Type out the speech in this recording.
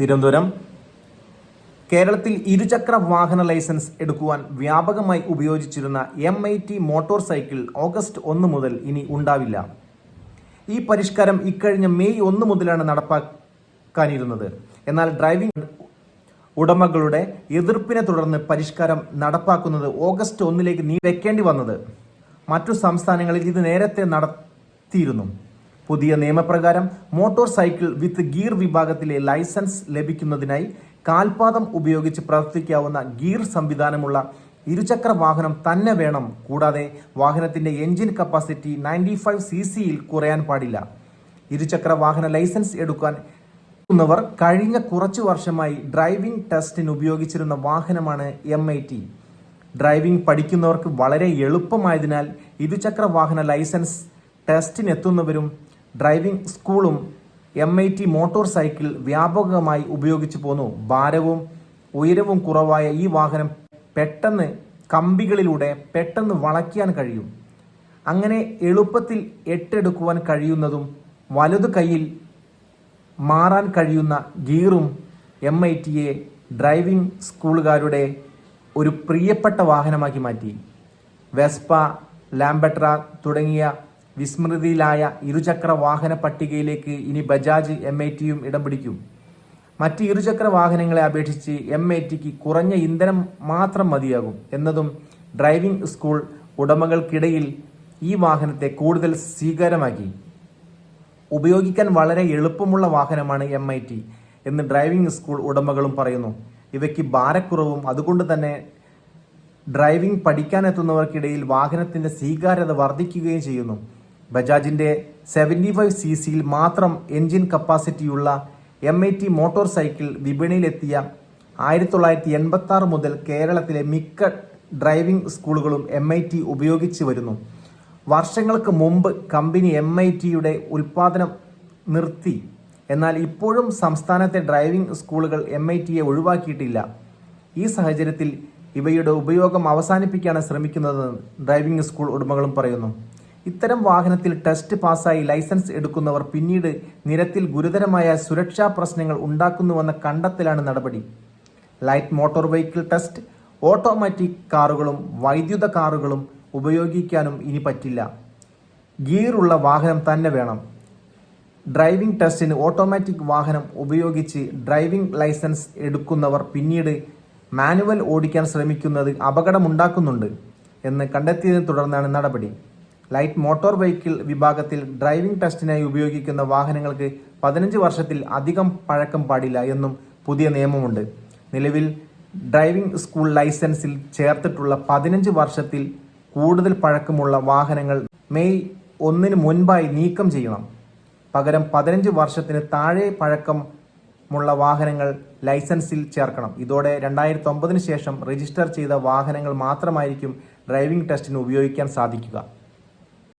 തിരുവനന്തപുരം. കേരളത്തിൽ ഇരുചക്ര വാഹന ലൈസൻസ് എടുക്കുവാൻ വ്യാപകമായി ഉപയോഗിച്ചിരുന്ന M I T motorcycle August ഒന്ന് മുതൽ ഇനി ഉണ്ടാവില്ല. ഈ പരിഷ്കാരം ഇക്കഴിഞ്ഞ മെയ് ഒന്ന് മുതലാണ് നടപ്പാക്കാനിരുന്നത്. എന്നാൽ ഡ്രൈവിംഗ് ഉടമകളുടെ എതിർപ്പിനെ തുടർന്ന് പരിഷ്കാരം നടപ്പാക്കുന്നത് ഓഗസ്റ്റ് ഒന്നിലേക്ക് നീ വെക്കേണ്ടി വന്നത്. മറ്റു സംസ്ഥാനങ്ങളിൽ ഇത് നേരത്തെ നടത്തിയിരുന്നു. പുതിയ നിയമപ്രകാരം മോട്ടോർ സൈക്കിൾ വിത്ത് ഗിയർ വിഭാഗത്തിലെ ലൈസൻസ് ലഭിക്കുന്നതിനായി കാൽപാദം ഉപയോഗിച്ച് പ്രവർത്തിക്കാവുന്ന ഗിയർ സംവിധാനമുള്ള ഇരുചക്ര വാഹനം തന്നെ വേണം. കൂടാതെ വാഹനത്തിന്റെ engine capacity ninety five C സിയിൽ കുറയാൻ പാടില്ല. ഇരുചക്ര വാഹന ലൈസൻസ് എടുക്കാൻ കഴിഞ്ഞ കുറച്ചു വർഷമായി ഡ്രൈവിംഗ് ടെസ്റ്റിന് ഉപയോഗിച്ചിരുന്ന വാഹനമാണ് എം ഐ ടി. ഡ്രൈവിംഗ് പഠിക്കുന്നവർക്ക് വളരെ എളുപ്പമായതിനാൽ ഇരുചക്ര വാഹന ലൈസൻസ് ടെസ്റ്റിനെത്തുന്നവരും ഡ്രൈവിംഗ് സ്കൂളും M I T motorcycle വ്യാപകമായി ഉപയോഗിച്ചു പോന്നു. ഭാരവും ഉയരവും കുറവായ ഈ വാഹനം പെട്ടെന്ന് കമ്പികളിലൂടെ പെട്ടെന്ന് വളയ്ക്കാൻ കഴിയും. അങ്ങനെ എളുപ്പത്തിൽ എട്ടെടുക്കുവാൻ കഴിയുന്നതും വലതു കയ്യിൽ മാറാൻ കഴിയുന്ന ഗീറും എം ഐ ടിയെ ഡ്രൈവിംഗ് സ്കൂളുകാരുടെ ഒരു പ്രിയപ്പെട്ട വാഹനമാക്കി മാറ്റി. വെസ്പ ലാംബട്ര തുടങ്ങിയ വിസ്മൃതിയിലായ ഇരുചക്ര വാഹന പട്ടികയിലേക്ക് ഇനി ബജാജ് എം ഐ ടിയും ഇടം പിടിക്കും. മറ്റ് ഇരുചക്ര വാഹനങ്ങളെ അപേക്ഷിച്ച് എം ഐ ടിക്ക് കുറഞ്ഞ ഇന്ധനം മാത്രം മതിയാകും എന്നതും ഡ്രൈവിംഗ് സ്കൂൾ ഉടമകൾക്കിടയിൽ ഈ വാഹനത്തെ കൂടുതൽ സ്വീകാര്യമാക്കി. ഉപയോഗിക്കാൻ വളരെ എളുപ്പമുള്ള വാഹനമാണ് എം ഐ ടി എന്ന് ഡ്രൈവിംഗ് സ്കൂൾ ഉടമകളും പറയുന്നു. ഇവയ്ക്ക് ഭാരക്കുറവും അതുകൊണ്ട് തന്നെ ഡ്രൈവിംഗ് പഠിക്കാനെത്തുന്നവർക്കിടയിൽ വാഹനത്തിന്റെ സ്വീകാര്യത വർദ്ധിക്കുകയും ചെയ്യുന്നു. ബജാജിന്റെ സെവന്റി ഫൈവ് സി സിയിൽ മാത്രം എൻജിൻ കപ്പാസിറ്റിയുള്ള M I T motorcycle വിപണിയിലെത്തിയ ആയിരത്തി തൊള്ളായിരത്തി എൺപത്തി ആറ് മുതൽ കേരളത്തിലെ മിക്ക ഡ്രൈവിംഗ് സ്കൂളുകളും എം ഐ ടി ഉപയോഗിച്ച് വരുന്നു. വർഷങ്ങൾക്ക് മുമ്പ് കമ്പനി എം ഐ ടിയുടെ ഉൽപാദനം നിർത്തി. എന്നാൽ ഇപ്പോഴും സംസ്ഥാനത്തെ ഡ്രൈവിംഗ് സ്കൂളുകൾ എം ഐ ടിയെ ഒഴിവാക്കിയിട്ടില്ല. ഈ സാഹചര്യത്തിൽ ഇവയുടെ ഉപയോഗം അവസാനിപ്പിക്കാനാണ് ശ്രമിക്കുന്നതെന്ന് ഡ്രൈവിംഗ് സ്കൂൾ ഉടമകളും പറയുന്നു. ഇത്തരം വാഹനത്തിൽ ടെസ്റ്റ് പാസ്സായി ലൈസൻസ് എടുക്കുന്നവർ പിന്നീട് നിരത്തിൽ ഗുരുതരമായ സുരക്ഷാ പ്രശ്നങ്ങൾ ഉണ്ടാക്കുന്നുവെന്ന കണ്ടെത്തലാണ് നടപടി. Light motor vehicle test automatic കാറുകളും വൈദ്യുത കാറുകളും ഉപയോഗിക്കാനും ഇനി പറ്റില്ല. ഗിയറുള്ള വാഹനം തന്നെ വേണം. ഡ്രൈവിംഗ് ടെസ്റ്റിന് ഓട്ടോമാറ്റിക് വാഹനം ഉപയോഗിച്ച് ഡ്രൈവിംഗ് ലൈസൻസ് എടുക്കുന്നവർ പിന്നീട് മാനുവൽ ഓടിക്കാൻ ശ്രമിക്കുന്നത് അപകടമുണ്ടാക്കുന്നുണ്ട് എന്ന് കണ്ടെത്തിയതിനെ തുടർന്നാണ് നടപടി. ലൈറ്റ് മോട്ടോർ വെഹിക്കിൾ വിഭാഗത്തിൽ ഡ്രൈവിംഗ് ടെസ്റ്റിനായി ഉപയോഗിക്കുന്ന വാഹനങ്ങൾക്ക് പതിനഞ്ച് വർഷത്തിൽ അധികം പഴക്കം പാടില്ല എന്നും പുതിയ നിയമമുണ്ട്. നിലവിൽ ഡ്രൈവിംഗ് സ്കൂൾ ലൈസൻസിൽ ചേർത്തിട്ടുള്ള പതിനഞ്ച് വർഷത്തിൽ കൂടുതൽ പഴക്കമുള്ള വാഹനങ്ങൾ മെയ് ഒന്നിന് മുൻപായി നീക്കം ചെയ്യണം. പകരം പതിനഞ്ച് വർഷത്തിന് താഴെ പഴക്കമുള്ള വാഹനങ്ങൾ ലൈസൻസിൽ ചേർക്കണം. ഇതോടെ രണ്ടായിരത്തി ഒമ്പതിന് ശേഷം രജിസ്റ്റർ ചെയ്ത വാഹനങ്ങൾ മാത്രമായിരിക്കും ഡ്രൈവിംഗ് ടെസ്റ്റിന് ഉപയോഗിക്കാൻ സാധിക്കുക.